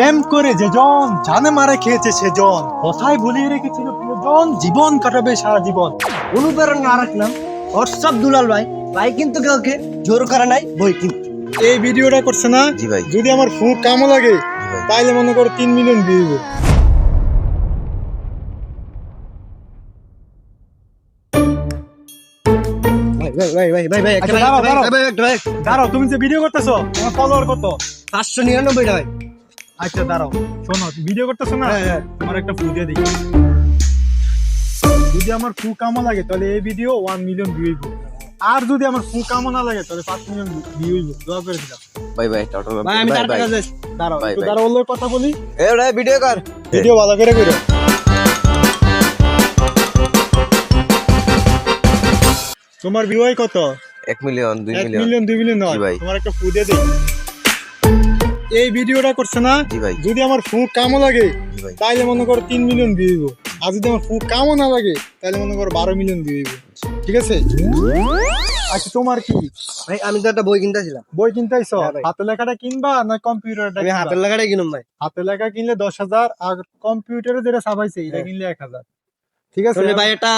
প্রেম করে যে জন জানে মারে খেয়েছে সে জন। কথায় ভুলিয়ে রেখেছিল প্রিয়জন জীবন কাটাবে সারা জীবন। অনুপ্রেরণা না রাখলাম। হোয়াটসঅ্যাপ দুলাল ভাই ভাই কিন্তু কাউকে জোর করে নাই বই কিন্তু। এই ভিডিওটা করছে না? জি ভাই। যদি আমার ফুক কামও লাগে তাইলে মনে করো তিন মিলিয়ন দিয়ে ভাই ভাই ভাই ভাই ভাই ভাই আচ্ছা, ভাই, ভাই। ভাই, ভাই। তুমি যে ভিডিও করতেছো আমার ফলোয়ার কত? পাঁচশো নিরানব্বই টাকা আচ্ছা দাঁড়াও। শোনো ভিডিও করতেছো না? হ্যাঁ, হ্যাঁ। আমার একটা ফু দিয়ে দিই। যদি আমার ফু কামো লাগে তাহলে এই ভিডিও ওয়ান মিলিয়ন ভিউ আর যদি আমার ফু কামো না লাগে তাহলে পাঁচ মিলিয়ন ভিউ দোয়া করে দিলাম। ভাই ভাই টাটা ভাই আমি তার যাই দাঁড়াও একটু দাঁড়াও ওর কথা বলি। এ ওটা ভিডিও কর। ভিডিও ভালো করে করো তোমার ভিউয়াই কত? এক মিলিয়ন দুই মিলিয়ন এক মিলিয়ন দুই মিলিয়ন নয়। ভাই। তোমার একটা ফু দিয়ে দিই। এই ভিডিওটা করছে না যদি আমার ফু কামও লাগে তাইলে মনে করো তিন মিলিয়ন দিয়ে দিব। আর যদি আমার ফু কামও না লাগে তাহলে মনে করো বারো মিলিয়ন দিয়ে দিব। ঠিক আছে? আচ্ছা তোমার কি? ভাই আমি তো একটা বই কিনতেছিলাম। বই কিনতে আইছো হ্যাঁ লেখাটা কিনবা না কম্পিউটারটা আমি হাতের লাগাটাই কিনুম ভাই। হাতে লেখা কিনলে দশ হাজার আর কম্পিউটারে যেটা ছাপাইছে এটা হ্যাঁ। কিনলে এক হাজার। ঠিক আছে? ভাই এটা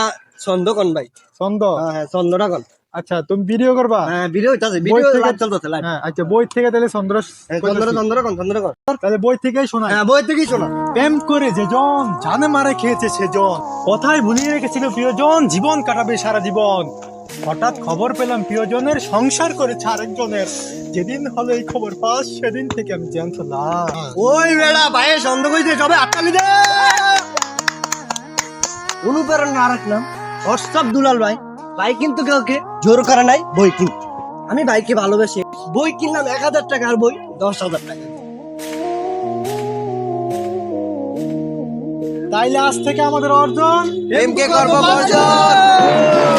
ছন্দ কোন ভাই। ছন্দ? হ্যাঁ হ্যাঁ ছন্দটা কোন। আচ্ছা তুমি ভিডিও করবা? হ্যাঁ ভিডিও হইতাছে ভিডিও লাইভ চলতেছে লাইভ হ্যাঁ আচ্ছা বই থেকে তাহলে চন্দ্র চন্দ্র চন্দ্র কোন চন্দ্র কোন তাহলে বই থেকেই শোনা হ্যাঁ বই থেকেই শোনা। প্রেম করে যে জন জানে মারে খেয়েছে সে জন। কথায় ভুলিয়ে রেখেছিল প্রিয়জন জীবন কাটাবে সারা জীবন। হঠাৎ খবর পেলাম প্রিয়জনের সংসার করেছে আরেকজনের। যেদিন হলো এই খবর পাস সেদিন থেকে আমি জানতাম ওই বেড়া ভাইয়ের ছন্দ কইছে সবে আটকালি দে অনুপ্রেরণা না রাখলাম হোয়াটসঅ্যাপ দুলাল ভাই। ভাই কিন্তু কাউকে জোর করা নাই বই কিনতে আমি ভাইকে ভালোবাসি বই কিনলাম এক হাজার টাকার বই দশ হাজার টাকা। তাইলে আজ থেকে আমাদের অর্জন এম কে কর্ম বর্জন